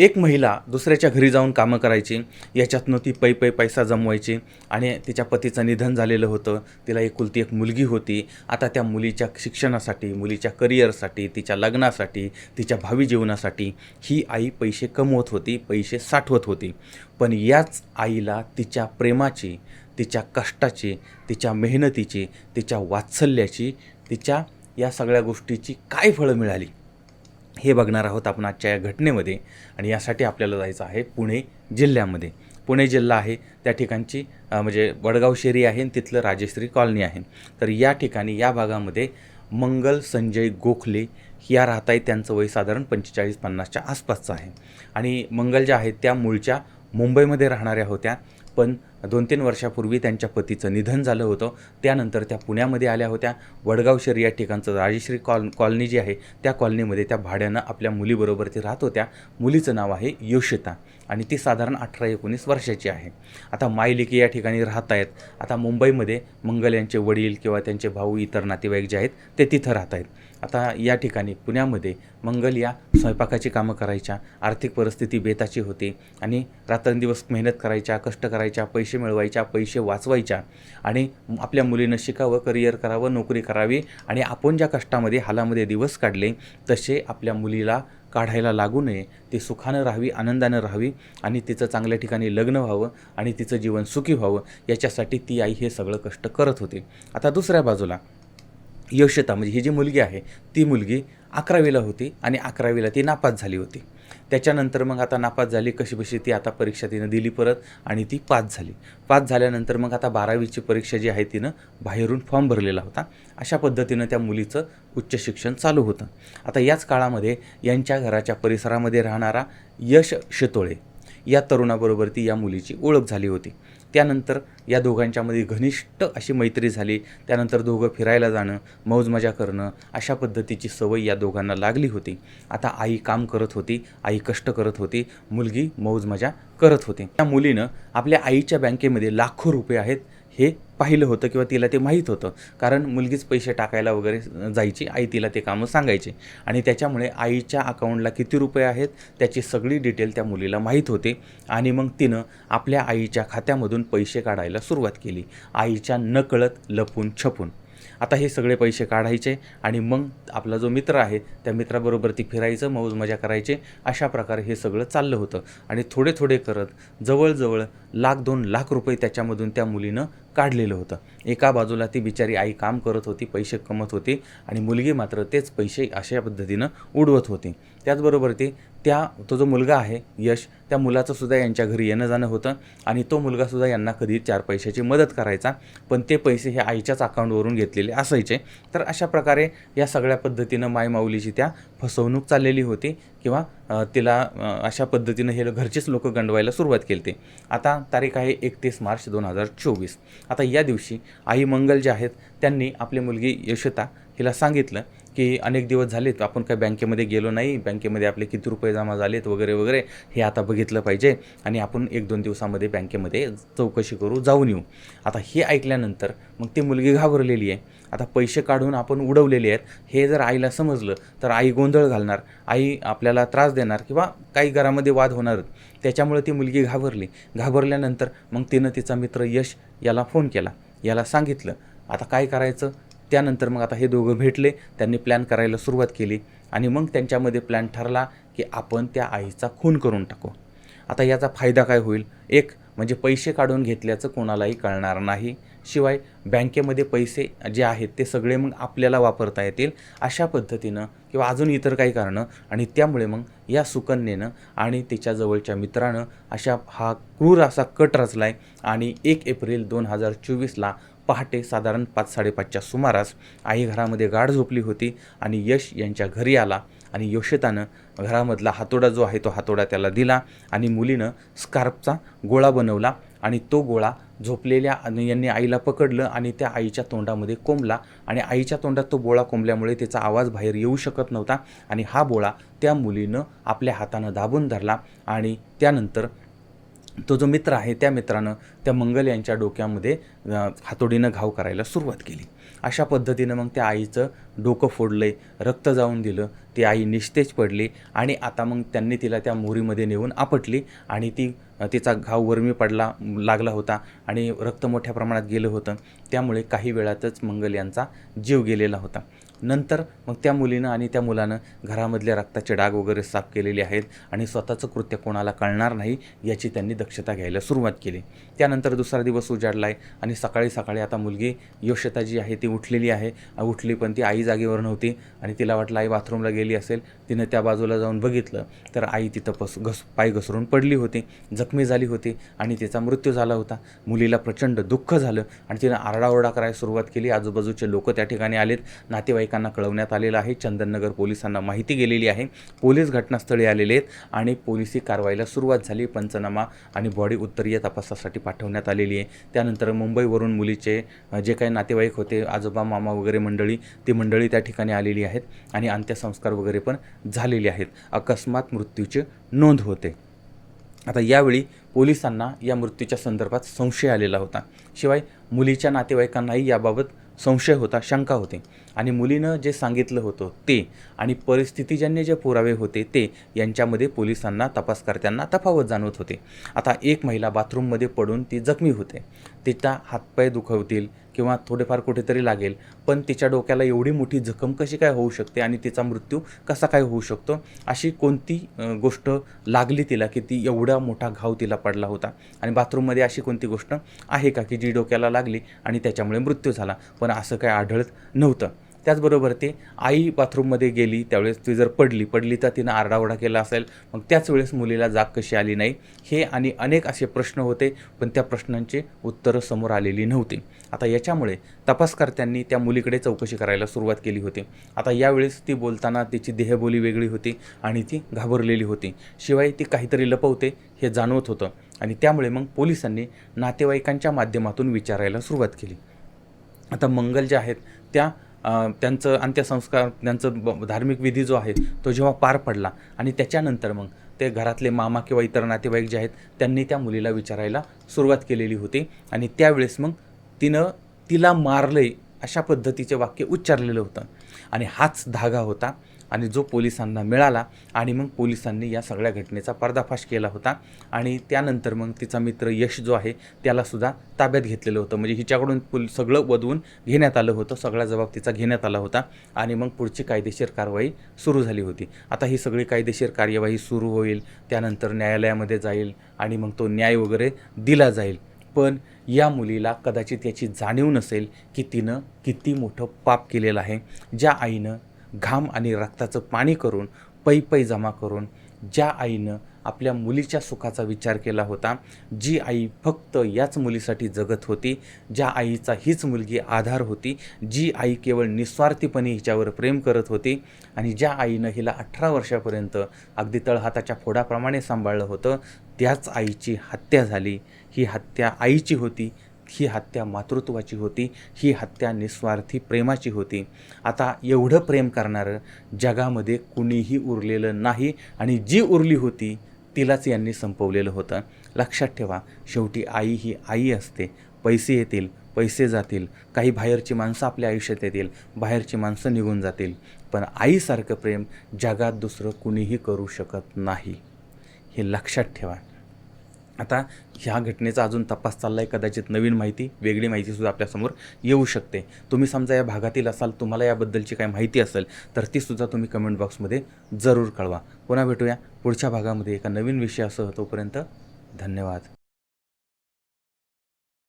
एक महिला दुसऱ्याच्या घरी जाऊन कामं करायची याच्यातनं ती पै पै पैसा जमवायची आणि तिच्या पतीचं निधन झालेलं होतं. तिला एकुलती एक मुलगी होती. आता त्या मुलीच्या शिक्षणासाठी मुलीच्या करिअरसाठी तिच्या लग्नासाठी तिच्या भावी जीवनासाठी ही आई पैसे कमवत होती पैसे साठवत होती. पण याच आईला तिच्या प्रेमाची तिच्या कष्टाची तिच्या मेहनतीची तिच्या वात्सल्याची तिच्या या सगळ्या गोष्टीची काय फळं मिळाली? हे बघणार आहोत आपण आजच्या या घटनेमध्ये आणि यासाठी आपल्याला जायचं आहे पुणे जिल्ह्यामध्ये. पुणे जिल्हा आहे त्या ठिकाणची म्हणजे वडगाव शेरी आहे आणि तिथलं राजेश्री कॉलनी आहे. तर या ठिकाणी या भागामध्ये मंगल संजय गोखले या राहत आहेत त्यांचं वय साधारण पंचेचाळीस पन्नासच्या आसपासचं आहे. आणि मंगल ज्या आहेत त्या मूळच्या मुंबईमध्ये राहणाऱ्या होत्या. पण दोन तीन वर्षापूर्वी त्यांच्या पतीचं निधन झालं होतं. त्यानंतर त्या पुण्यामध्ये आल्या होत्या. वडगाव शहर या ठिकाणचं राजेश्री कॉल कॉलनी जी आहे त्या कॉलनीमध्ये त्या भाड्यानं आपल्या मुलीबरोबर ते राहत होत्या. मुलीचं नाव आहे योशिता. आणि ती साधारण अठरा एकोणीस वर्षाची आहे. आता मायलिकी या ठिकाणी राहत आहेत आता मुंबईमध्ये मंगल यांचे वडील किंवा त्यांचे भाऊ इतर नातेवाईक जे आहेत ते तिथं राहत आहेत आता या ठिकाणी पुण्यामध्ये मंगल या स्वयंपाकाची कामं करायच्या आर्थिक परिस्थिती बेताची होती आणि रात्रंदिवस मेहनत करायच्या कष्ट करायच्या पैसे मिळवायच्या पैसे वाचवायच्या आणि आपल्या मुलीनं शिकावं करिअर करावं नोकरी करावी आणि आपण ज्या कष्टामध्ये हालामध्ये दिवस काढले तसे आपल्या मुलीला काढायला लागू नये. ती सुखानं राहावी आनंदानं राहावी आणि तिचं चांगल्या ठिकाणी लग्न व्हावं आणि तिचं जीवन सुखी व्हावं याच्यासाठी ती आई हे सगळं कष्ट करत होती. आता दुसऱ्या बाजूला यशता म्हणजे ही जी मुलगी आहे ती मुलगी अकरावीला होती आणि अकरावीला ती नापास झाली होती. त्याच्यानंतर मग आता नापास झाली कशी बशी ती आता परीक्षा तिनं दिली परत आणि ती पास झाली. पास झाल्यानंतर मग आता बारावीची परीक्षा जी आहे तिनं बाहेरून फॉर्म भरलेला होता. अशा पद्धतीनं त्या मुलीचं उच्च शिक्षण चालू होतं. आता याच काळामध्ये यांच्या घराच्या परिसरामध्ये राहणारा यश शितोळे या तरुणाबरोबर ती या मुलीची ओळख झाली होती. त्यानंतर या दोघांच्यामध्ये घनिष्ठ अशी मैत्री झाली. त्यानंतर दोघं फिरायला जाणं मौजमजा करणं अशा पद्धतीची सवय या दोघांना लागली होती. आता आई काम करत होती आई कष्ट करत होती मुलगी मौजमजा करत होती. त्या मुलीनं आपल्या आईच्या बँकेमध्ये लाखो रुपये आहेत हे पाहिलं होतं किंवा तिला ते माहीत होतं. कारण मुलगीच पैसे टाकायला वगैरे जायची. आई तिला ते कामं सांगायचे. आणि त्याच्यामुळे आईच्या अकाउंटला किती रुपये आहेत त्याची सगळी डिटेल त्या मुलीला माहीत होते. आणि मग तिनं आपल्या आईच्या खात्यामधून पैसे काढायला सुरुवात केली. आईच्या नकळत लपून छपून. आता हे सगळे पैसे काढायचे आणि मग आपला जो मित्र आहे त्या मित्राबरोबर ती फिरायचं मौज मजा करायचे अशा प्रकारे हे सगळं चाललं होतं. आणि थोडे थोडे करत जवळजवळ लाख दोन लाख रुपये त्याच्यामधून त्या मुलीनं काढलेलं होतं. एका बाजूला ती बिचारी आई काम करत होती पैसे कमवत होती आणि मुलगी मात्र तेच पैसे अशा पद्धतीनं उडवत होती. त्याचबरोबर ती त्या तो जो मुलगा आहे यश त्या मुलाचं सुद्धा यांच्या घरी येणं जाणं होतं आणि तो मुलगासुद्धा यांना कधी चार पैशाची मदत करायचा पण ते पैसे हे आईच्याच अकाउंटवरून घेतलेले असायचे. तर अशा प्रकारे या सगळ्या पद्धतीनं मायमाऊलीची त्या फसवणूक चाललेली होती किंवा तिला अशा पद्धतीनं हे घरचेच लोक गंडवायला सुरुवात केली ते आता तारीख आहे एकतीस मार्च दोन हजार चोवीस. आता या दिवशी आई मंगल जे आहेत त्यांनी आपली मुलगी यशता हिला सांगितलं की अनेक दिवस झालेत आपण काय बँकेमध्ये गेलो नाही बँकेमध्ये आपले किती रुपये जमा झालेत वगैरे वगैरे हे आता बघितलं पाहिजे आणि आपण एक दोन दिवसामध्ये बँकेमध्ये चौकशी करू जाऊन येऊ. आता हे ऐकल्यानंतर मग ती मुलगी घाबरलेली आहे. आता पैसे काढून आपण उडवलेले आहेत हे जर आईला समजलं तर आई गोंधळ घालणार आई आपल्याला त्रास देणार किंवा काही घरामध्ये वाद होणार त्याच्यामुळे ती मुलगी घाबरली. घाबरल्यानंतर मग तिनं तिचा मित्र यश याला फोन केला याला सांगितलं आता काय करायचं? त्यानंतर मग आता हे दोघं भेटले त्यांनी प्लॅन करायला सुरुवात केली आणि मग त्यांच्यामध्ये प्लॅन ठरला की आपण त्या आईचा खून करून टाकू. आता याचा फायदा काय होईल? एक म्हणजे पैसे काढून घेतल्याचं कोणालाही कळणार नाही. शिवाय बँकेमध्ये पैसे जे आहेत ते सगळे मग आपल्याला वापरता येतील अशा पद्धतीनं किंवा अजून इतर काही कारणं आणि त्यामुळे मग या सुकन्येनं आणि तिच्या जवळच्या मित्रानं अशा हा क्रूर असा कट रचला आहे आणि एक एप्रिल दोन हजार चोवीसला पहाटे साधारण पाच साडेपाचच्या सुमारास आई घरामध्ये गाढ झोपली होती आणि यश यांच्या घरी आला आणि योशितानं घरामधला हातोडा जो आहे तो हातोडा त्याला दिला आणि मुलीनं स्कार्पचा गोळा बनवला आणि तो गोळा झोपलेल्या आणि यांनी आईला पकडलं आणि त्या आईच्या तोंडामध्ये कोंबला आणि आईच्या तोंडात तो बोळा कोंबल्यामुळे त्याचा आवाज बाहेर येऊ शकत नव्हता आणि हा बोळा त्या मुलीनं आपल्या हातानं दाबून धरला आणि त्यानंतर तो जो मित्र आहे त्या मित्रानं त्या मंगल यांच्या डोक्यामध्ये हातोडीनं घाव करायला सुरुवात केली. अशा पद्धतीनं मग त्या आईचं डोकं फोडलंय रक्त जाऊन दिलं ती आई निस्तेज पडली आणि आता मग त्यांनी तिला त्या मोरीमध्ये नेऊन आपटली आणि ती तिचा घाव वरमी पडला लागला होता आणि रक्त मोठ्या प्रमाणात गेलं होतं. त्यामुळे काही वेळातच मंगल यांचा जीव गेलेला होता. नंतर मग त्या मुलीनं आणि त्या मुलानं घरामधले रक्ताचे डाग वगैरे साफ केलेले आहेत आणि स्वतःचं कृत्य कोणाला कळणार नाही याची त्यांनी दक्षता घ्यायला सुरुवात केली. त्यानंतर दुसरा दिवस उजाडला आहे आणि सकाळी सकाळी आता मुलगी यशता जी आहे ती उठलेली आहे. उठली पण ती आई जागेवर नव्हती आणि तिला वाटलं आई बाथरूमला गेली असेल. तिनं त्या बाजूला जाऊन बघितलं तर आई तिथं पस घस पाय घसरून पडली होती जखमी झाली होती आणि तिचा मृत्यू झाला होता. मुलीला प्रचंड दुःख झालं आणि तिनं आरडाओरडा करायला सुरुवात केली. आजूबाजूचे लोक त्या ठिकाणी आलेत नातेवाईक नातेवाईकांना कळवण्यात आलेलं आहे. चंदननगर पोलिसांना माहिती गेलेली आहे. पोलीस घटनास्थळी आलेले आहेत आणि पोलिसी कारवाईला सुरुवात झाली. पंचनामा आणि बॉडी उत्तरीय तपासासाठी पाठवण्यात आलेली आहे. त्यानंतर मुंबईवरून मुलीचे जे काही नातेवाईक होते आजोबा मामा वगैरे मंडळी ती मंडळी त्या ठिकाणी आलेली आहेत आणि अंत्यसंस्कार वगैरे पण झालेले आहेत. अकस्मात मृत्यूची नोंद होते. आता यावेळी पोलिसांना या मृत्यूच्या संदर्भात संशय आलेला होता. शिवाय मुलीच्या नातेवाईकांनाही याबाबत संशय होता शंका होती. आणि मुलीनं जे सांगितलं होतं ते आणि परिस्थितीजन्य जे पुरावे होते ते यांच्यामध्ये पोलिसांना तपासकर्त्यांना तफावत जाणवत होते. आता एक महिला बाथरूममध्ये पडून ती जखमी होते. तिचा हातपाय दुखवतील किंवा थोडेफार कुठेतरी लागेल पण तिच्या डोक्याला एवढी मोठी जखम कशी काय होऊ शकते आणि तिचा मृत्यू कसा काय होऊ शकतो अशी कोणती गोष्ट लागली तिला की ती एवढा मोठा घाव तिला पडला होता? आणि बाथरूममध्ये अशी कोणती गोष्ट आहे का की जी डोक्याला लागली आणि त्याच्यामुळे मृत्यू झाला? पण असं काय आढळत नव्हतं. त्याचबरोबर ते आई बाथरूममध्ये गेली त्यावेळेस ती जर पडली पडली तर तिनं आरडाओरडा केला असेल. मग त्याच वेळेस मुलीला जाग कशी आली नाही? हे आणि अनेक असे प्रश्न होते पण त्या प्रश्नांचे उत्तरं समोर आलेली नव्हती. आता याच्यामुळे तपासकर्त्यांनी त्या मुलीकडे चौकशी करायला सुरुवात केली होती. आता यावेळेस ती बोलताना तिची देहबोली वेगळी होती आणि ती घाबरलेली होती. शिवाय ती काहीतरी लपवते हे जाणवत होतं आणि त्यामुळे मग पोलिसांनी नातेवाईकांच्या माध्यमातून विचारायला सुरुवात केली. आता मंगल ज्या आहेत त्या त्यांचं अंत्यसंस्कार त्यांचं ब- धार्मिक विधी जो आहे तो जेव्हा पार पडला आणि त्याच्यानंतर मग ते घरातले मामा किंवा इतर नातेवाईक जे आहेत त्यांनी त्या मुलीला विचारायला सुरुवात केलेली होती आणि त्यावेळेस मग तिनं तिला मारलंय अशा पद्धतीचे वाक्य उच्चारलेलं होतं. आणि हाच धागा होता. आणि जो पोलिसांना मिळाला आणि मग पोलिसांनी या सगळ्या घटनेचा पर्दाफाश केला होता. आणि त्यानंतर मग तिचा मित्र यश जो आहे त्यालासुद्धा ताब्यात घेतलेलं होतं. म्हणजे हिच्याकडून पुल सगळं वधवून घेण्यात आलं होतं. सगळा जबाब तिचा घेण्यात आला होता. आणि मग पुढची कायदेशीर कारवाई सुरू झाली होती. आता ही सगळी कायदेशीर कार्यवाही सुरू होईल त्यानंतर न्यायालयामध्ये जाईल आणि मग तो न्याय वगैरे दिला जाईल. पण या मुलीला कदाचित याची जाणीव नसेल की तिनं किती मोठं पाप केलेलं आहे. ज्या आईनं घाम आणि रक्ताचं पाणी करून पै पै जमा करून ज्या आईनं आपल्या मुलीच्या सुखाचा विचार केला होता जी आई फक्त याच मुलीसाठी जगत होती ज्या आईचा हीच मुलगी आधार होती जी आई केवळ निस्वार्थीपणे हिच्यावर प्रेम करत होती आणि ज्या आईनं हिला अठरा वर्षापर्यंत अगदी तळहाताच्या फोडाप्रमाणे सांभाळलं होतं त्याच आईची हत्या झाली. ही हत्या आईची होती ही हत्या मातृत्वाची होती ही हत्या निस्वार्थी प्रेमाची होती. आता एवढं प्रेम करणारं जगामध्ये कुणीही उरलेलं नाही आणि जी उरली होती तिलाच यांनी संपवलेलं होतं. लक्षात ठेवा शेवटी आई ही आई असते. पैसे येतील पैसे जातील. काही बाहेरची माणसं आपल्या आयुष्यात येतील बाहेरची माणसं निघून जातील. पण आईसारखं प्रेम जगात दुसरं कुणीही करू शकत नाही. हे लक्षात ठेवा. आता ह्या घटनेचा अजून तपास चालला आहे कदाचित नवीन माहिती वेगळी माहितीसुद्धा आपल्यासमोर येऊ शकते. तुम्ही समजा या भागातील असाल तुम्हाला याबद्दलची काही माहिती असेल तर तीसुद्धा तुम्ही कमेंट बॉक्समध्ये जरूर कळवा. पुन्हा भेटूया पुढच्या भागामध्ये एका नवीन विषयासह. तोपर्यंत धन्यवाद.